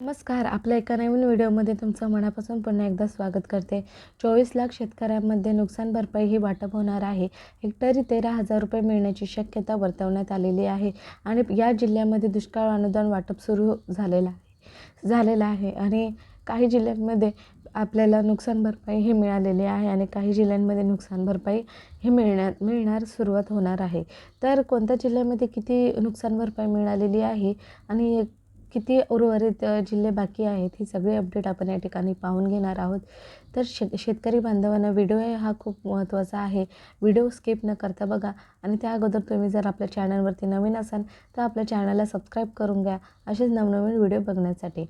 नमस्कार आपल्या एका नवीन व्हिडिओमध्ये तुमचं मनापासून पुन्हा एकदा स्वागत करते. चोवीस लाख शेतकऱ्यांमध्ये नुकसान भरपाई ही वाटप होणार आहे. हेक्टरी तेरा हजार रुपये मिळण्याची शक्यता वर्तवण्यात आलेली आहे आणि या जिल्ह्यामध्ये दुष्काळ अनुदान वाटप सुरू झालेलं आहे झालेलं आहे. आणि काही जिल्ह्यांमध्ये आपल्याला नुकसान भरपाई हे मिळालेली आहे आणि काही जिल्ह्यांमध्ये नुकसान भरपाई हे मिळण्या मिळणार सुरुवात होणार आहे. तर कोणत्या जिल्ह्यामध्ये किती नुकसान भरपाई मिळालेली आहे आणि किती उर्वरित जिल्हे बाकी आहेत ही सगळी अपडेट आपण या ठिकाणी पाहून घेणार आहोत. तर शे शेतकरी बांधवांना व्हिडिओ हा खूप महत्त्वाचा आहे. व्हिडिओ स्किप न करता बघा. आणि त्या अगोदर तुम्ही जर आपल्या चॅनलवरती नवीन असाल तर आपल्या चॅनलला सबस्क्राईब करून घ्या. असेच नवनवीन व्हिडिओ बघण्यासाठी.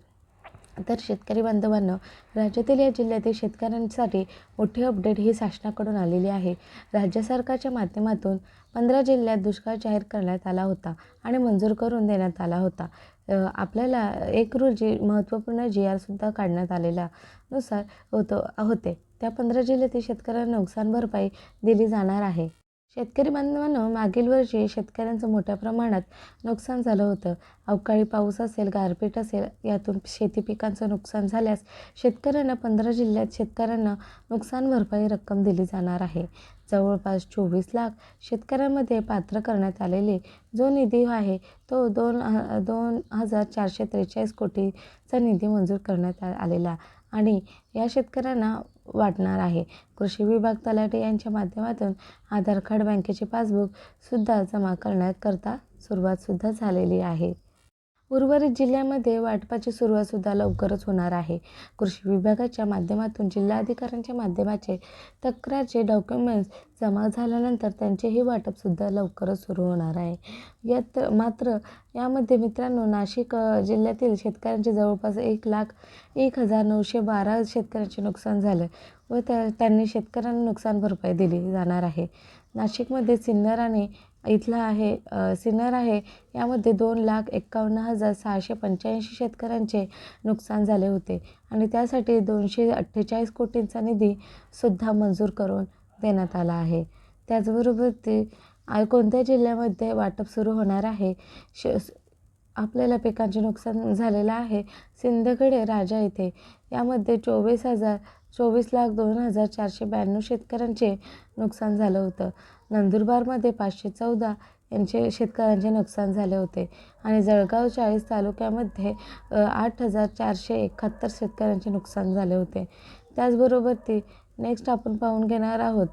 तर शेतकरी बांधवांनो राज्यातील या जिल्ह्यातील शेतकऱ्यांसाठी मोठी अपडेट ही शासनाकडून आलेली आहे. राज्य सरकारच्या माध्यमातून पंधरा जिल्ह्यात दुष्काळ जाहीर करण्यात आला होता आणि मंजूर करून देण्यात आला होता. आपल्याला एक रोजी महत्त्वपूर्ण जी आरसुद्धा काढण्यात आलेला नुसार होतो होते. त्या पंधरा जिल्ह्यातील शेतकऱ्यांना नुकसान भरपाई दिली जाणार आहे. शेतकरी बांधवांनो मागील वर्षी शेतकऱ्यांचं मोठ्या प्रमाणात नुकसान झालं होतं. अवकाळी पाऊस असेल गारपीट असेल यातून शेती पिकांचं नुकसान झाल्यास शेतकऱ्यांना पंधरा जिल्ह्यात शेतकऱ्यांना नुकसान भरपाई रक्कम दिली जाणार आहे. जवळपास चोवीस लाख शेतकऱ्यांमध्ये पात्र करण्यात आलेले जो निधी आहे तो दोन ह दोन हजार चारशे त्रेचाळीस कोटीचा निधी मंजूर करण्यात आ आलेला आणि या शेतकऱ्यांना वाटणार आहे. कृषी विभाग तलाठी यांच्या माध्यमातून आधार कार्ड बँकेचे पासबुकसुद्धा जमा करण्याकरता सुरुवातसुद्धा झालेली आहे. उर्वरित जिल्ह्यामध्ये वाटपाची सुरुवातसुद्धा लवकरच होणार आहे. कृषी विभागाच्या माध्यमातून जिल्हाधिकाऱ्यांच्या माध्यमाचे तक्रारचे डॉक्युमेंट्स जमा झाल्यानंतर त्यांचेही वाटपसुद्धा लवकरच सुरू होणार आहे. यात मात्र यामध्ये मित्रांनो नाशिक जिल्ह्यातील शेतकऱ्यांचे जवळपास एक लाख एक हजार नऊशे बारा शेतकऱ्यांचे नुकसान झालं व त्या त्यांनी शेतकऱ्यांना नुकसान भरपाई दिली जाणार आहे. नाशिकमध्ये सिन्नर आणि इथला आहे सिन्नर आहे. यामध्ये दोन लाख एक्कावन्न हजार सहाशे पंच्याऐंशी शेतकऱ्यांचे नुकसान झाले होते आणि त्यासाठी दोनशे अठ्ठेचाळीस कोटींचा निधीसुद्धा मंजूर करून देण्यात आला आहे. त्याचबरोबर ते कोणत्या जिल्ह्यामध्ये वाटप सुरू होणार आहे? श आपल्याला पिकांचे नुकसान झालेलं आहे. सिंदखेडे राजा येथे यामध्ये चोवीस हजार चोवीस लाख दोन हजार चारशे ब्याण्णव शेतकऱ्यांचे नुकसान झालं होतं. नंदुरबारमध्ये पाचशे चौदा यांचे शेतकऱ्यांचे नुकसान झाले होते. आणि जळगाव चाळीस तालुक्यामध्ये आठ हजार चारशे एकाहत्तर शेतकऱ्यांचे नुकसान झाले होते. त्याचबरोबर ते नेक्स्ट आपण पाहून घेणार आहोत.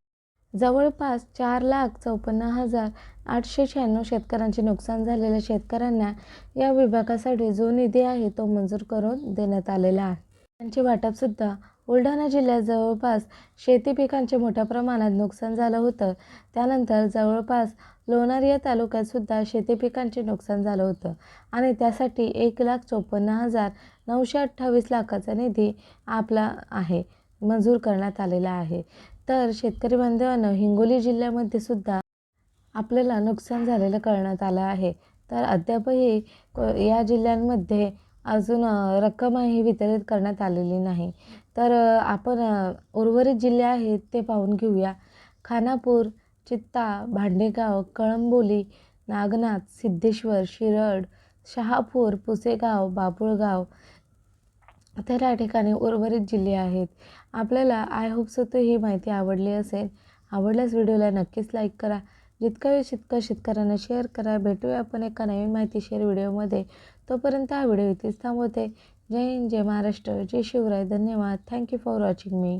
जवळपास चार लाख चौपन्न हजार आठशे शहाण्णव शेतकऱ्यांचे नुकसान झालेल्या शेतकऱ्यांना या विभागासाठी जो निधी आहे तो मंजूर करून देण्यात आलेला आहे. त्यांचे वाटपसुद्धा बुलढाणा जिल्ह्यात जवळपास शेती पिकांचे मोठ्या प्रमाणात नुकसान झालं होतं. त्यानंतर जवळपास लोणार या तालुक्यातसुद्धा शेती पिकांचे नुकसान झालं होतं. आणि त्यासाठी एक लाख चोपन्न हजार नऊशे अठ्ठावीस लाखाचा निधी आपला आहे. मंजूर करण्यात आलेला आहे. तर शेतकरी बांधवांना हिंगोली जिल्ह्यामध्ये सुद्धा आपल्याला नुकसान झालेलं कळण्यात आलं आहे. तर अद्यापही को- या जिल्ह्यांमध्ये अजून रक्कमही वितरित करण्यात आलेली नाही. तर आपण उर्वरित जिल्हे आहेत ते पाहून घेऊया. खानापूर चित्ता भांडेगाव कळंबोली नागनाथ सिद्धेश्वर शिरड शहापूर पुसेगाव बाबुळगाव तर या ठिकाणी उर्वरित जिल्हे आहेत. आपल्याला आय होप सो ही माहिती आवडली असेल. आवडल्यास व्हिडिओला नक्कीच लाईक करा. जितका वेळ तितकं शेतकऱ्यांना शेअर करा. भेटूया आपण एका नवीन माहिती शेअर व्हिडिओमध्ये. तोपर्यंत हा व्हिडिओ इथेच थांबवते. जय हिंद जय महाराष्ट्र जय शिवराय. धन्यवाद. Thank you for watching me